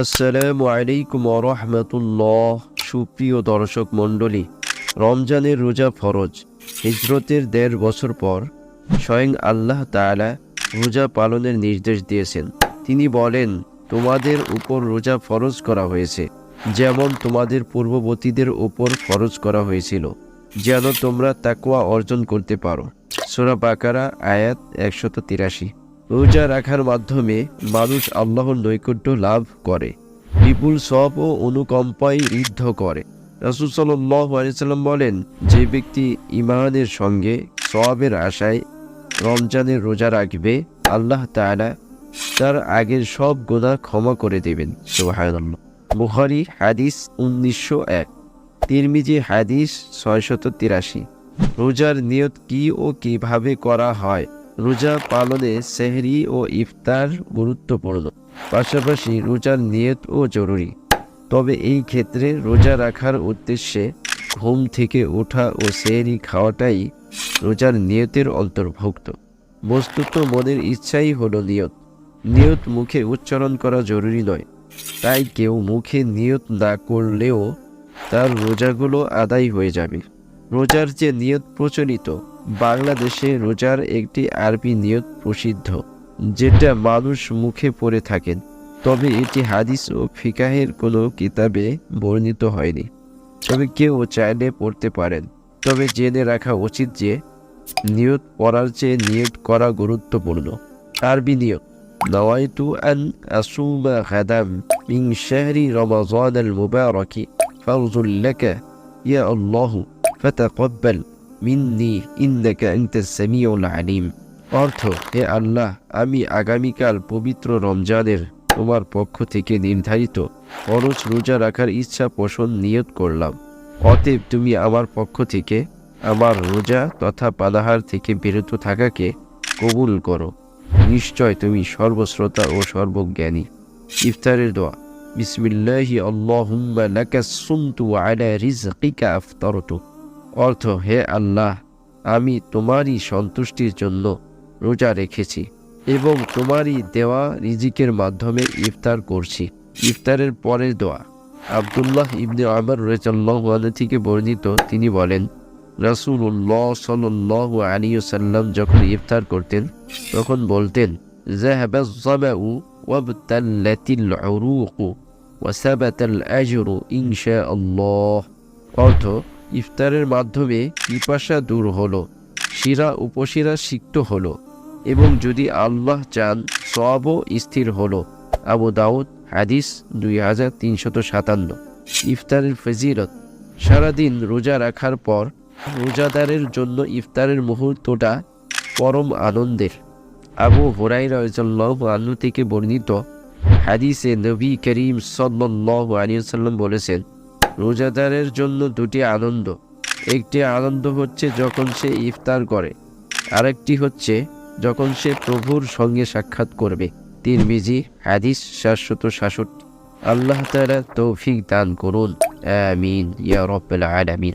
আসসালামু আলাইকুম রহমতুল্লাহ। সুপ্রিয় দর্শক মণ্ডলী, রমজানের রোজা ফরজ, হিজরতের দেড় বছর পর স্বয়ং আল্লাহ তাআলা রোজা পালনের নির্দেশ দিয়েছেন। তিনি বলেন, তোমাদের উপর রোজা ফরজ করা হয়েছে, যেমন তোমাদের পূর্ববর্তীদের উপর ফরজ করা হয়েছিল, যেন তোমরা তাকওয়া অর্জন করতে পারো। সোরা বাকারা, আয়াত একশত তিরাশি। রোজা রাখার মাধ্যমে মানুষ আল্লাহর নৈকট্য লাভ করে। বিপুল সব ও অনুকম্পায় ঋদ্ধ করে। রাসুল সাল্লাম বলেন, যে ব্যক্তি ইমানের সঙ্গে সবের আশায় রমজানের রোজা রাখবে, আল্লাহ তাআলা তার আগের সব গোনা ক্ষমা করে দেবেন। সুবহানাল্লাহ। বুখারী হাদিস উনিশশো এক, তিরমিজি হাদিস ছয়শত তিরাশি। রোজার নিয়ত কি ও কীভাবে করা হয়? রোজা পালনে সেহরি ও ইফতার গুরুত্বপূর্ণ। পাশাপাশি রোজার নিয়ত ও জরুরি। তবে এই ক্ষেত্রে রোজা রাখার উদ্দেশ্যে ঘুম থেকে ওঠা ও সেহরি খাওয়াটাই রোজার নিয়তের অন্তর্ভুক্ত। বস্তুত মনের ইচ্ছাই হল নিয়ত। নিয়ত মুখে উচ্চারণ করা জরুরি নয়। তাই কেউ মুখে নিয়ত না করলেও তার রোজাগুলো আদায় হয়ে যাবে। রোজার যে নিয়ত প্রচলিত, বাংলাদেশে রোজার একটি আরবি নিয়ত প্রসিদ্ধ, যেটা মানুষ মুখে পড়ে থাকেন। তবে এটি হাদিস ও ফিকাহের কোনো কিতাবে বর্ণিত হয়নি। তবে কেউ চাইলে পড়তে পারেন। তবে জেনে রাখা উচিত যে, নিয়ত পড়ার চেয়ে নিয়ত করা গুরুত্বপূর্ণ। আরবি নিয়ত, নওয়াইতু আন আসুমা গাদাম মিন শাহরি রমাজান আল মুবারকি ইয়া ফাতাকাব্বাল মিন্নি ইন্নাকা আনতাস সামিউল আলিম অর্থ, হে আল্লাহ, আমি আগামীকাল পবিত্র রমজানের তোমার পক্ষ থেকে নির্ধারিত ফরজ রোজা রাখার ইচ্ছা পোষণ নিয়ত করলাম। অতএব তুমি আমার পক্ষ থেকে আমার রোজা তথা পানাহার থেকে বিরত থাকাকে কবুল করো। নিশ্চয় তুমি সর্বশ্রোতা ও সর্বজ্ঞানী। ইফতারের দোয়া। বিসমিল্লাহি আল্লাহুম্মা লাকা সুমতু আলা রিজকিকা আফতারতু। অর্থ, হে আল্লাহ, আমি তোমারই সন্তুষ্টির জন্য রোজা রেখেছি এবং তোমারই দেওয়া রিজিকের মাধ্যমে ইফতার করছি। ইফতারের পরের দোয়া। আবদুল্লাহ ইবনে আমর রেজাল্লাহ থেকে বর্ণিত, তিনি বলেন, রাসূলুল্লাহ সাল্লাল্লাহু আলাইহি সাল্লাম যখন ইফতার করতেন, তখন বলতেন অর্থ ইফতারের মাধ্যমে পিপাসা দূর হলো, শিরা উপশিরা সিক্ত হলো এবং যদি আল্লাহ চান সবও স্থির হলো। আবু দাউদ, হাদিস দুই হাজার তিনশত সাতান্ন। ইফতারের ফজিরত সারাদিন রোজা রাখার পর রোজাদারের জন্য ইফতারের মুহূর্তটা পরম আনন্দের। আবু হুরাইরা আনু থেকে বর্ণিত হাদিসে নবী করিম সাল্লাহ আলিয়াল্লাম বলেছেন রোজাদারের জন্য দুটি আনন্দ। একটি আনন্দ হচ্ছে যখন সে ইফতার করে। আরেকটি হচ্ছে যখন সে প্রভুর সঙ্গে সাক্ষাৎ করবে। তিরমিজি, হাদিস সাতশত সাতষট্টি। আল্লাহ তৌফিক দান করুন। আমিন। ইয়া রব্বাল আলামিন।